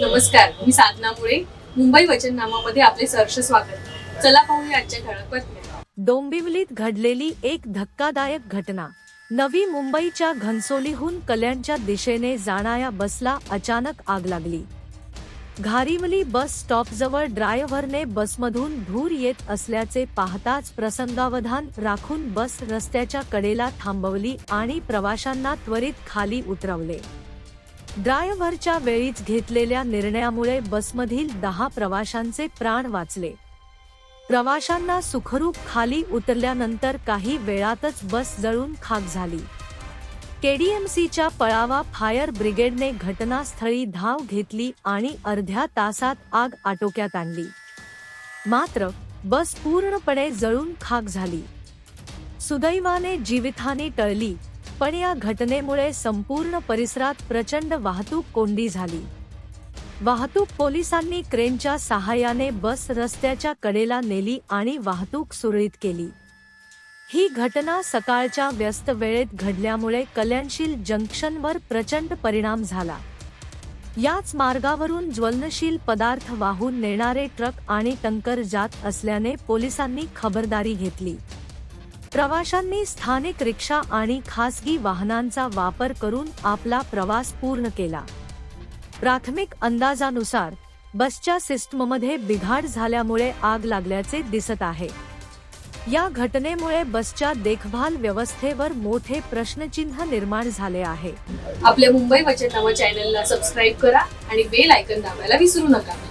नमस्कार मी साधना मुळे. मुंबई वचननामामध्ये आपले सहर्ष स्वागत. चला पाहूया आजच्या ठळक बातम्या. डोंबिवलीत घडलेली एक धक्कादायक घटना. नवी मुंबईच्या घनसोलीहून कल्याणच्या दिशेने जाणाऱ्या बसला अचानक आग लागली. घारिवली बस स्टॉपजवळ ड्रायव्हरने बसमधून धूर येत असल्याचे पाहताच प्रसंगावधान राखून बस रस्त्याच्या कडेला थांबवली आणि प्रवाशांना त्वरित खाली उतरवले. ड्रायव्हरच्या वेळीच घेतलेल्या निर्णयामुळे बसमधील दहा प्रवाशांचे प्राण वाचले. प्रवाशांना सुखरूप खाली उतरल्यानंतर काही वेळातच बस जळून खाक झाली. केडीएमसीच्या पळावा फायर ब्रिगेडने घटनास्थळी धाव घेतली आणि अर्ध्या तासात आग आटोक्यात आणली. मात्र बस पूर्णपणे जळून खाक झाली. सुदैवाने जीवितहानी टळली. पण या घटनेमुळे संपूर्ण परिसरात प्रचंड वाहतूक कोंडी झाली. वाहतूक पोलिसांनी क्रेनच्या सहाय्याने बस रस्त्याच्या कडेला नेली आणि वाहतूक सुरळीत केली. ही घटना सकाळच्या व्यस्त वेळेत घडल्यामुळे कल्याणशील जंक्शनवर प्रचंड परिणाम झाला. याच मार्गावरून ज्वलनशील पदार्थ वाहून नेणारे ट्रक आणि टंकर जात असल्याने पोलिसांनी खबरदारी घेतली. प्रवाशांनी स्थानिक रिक्षा आणि खासगी वाहनांचा वापर करून आपला प्रवास पूर्ण केला. प्राथमिक अंदाजानुसार बसच्या सिस्टममध्ये बिघाड झाल्यामुळे आग लागल्याचे दिसत आहे. या घटनेमुळे बसच्या देखभाल व्यवस्थेवर मोठे प्रश्नचिन्ह निर्माण झाले आहे. आपल्या मुंबई वचननामा चॅनलला सबस्क्राईब करा आणि बेल आयकन दाबायला विसरू नका.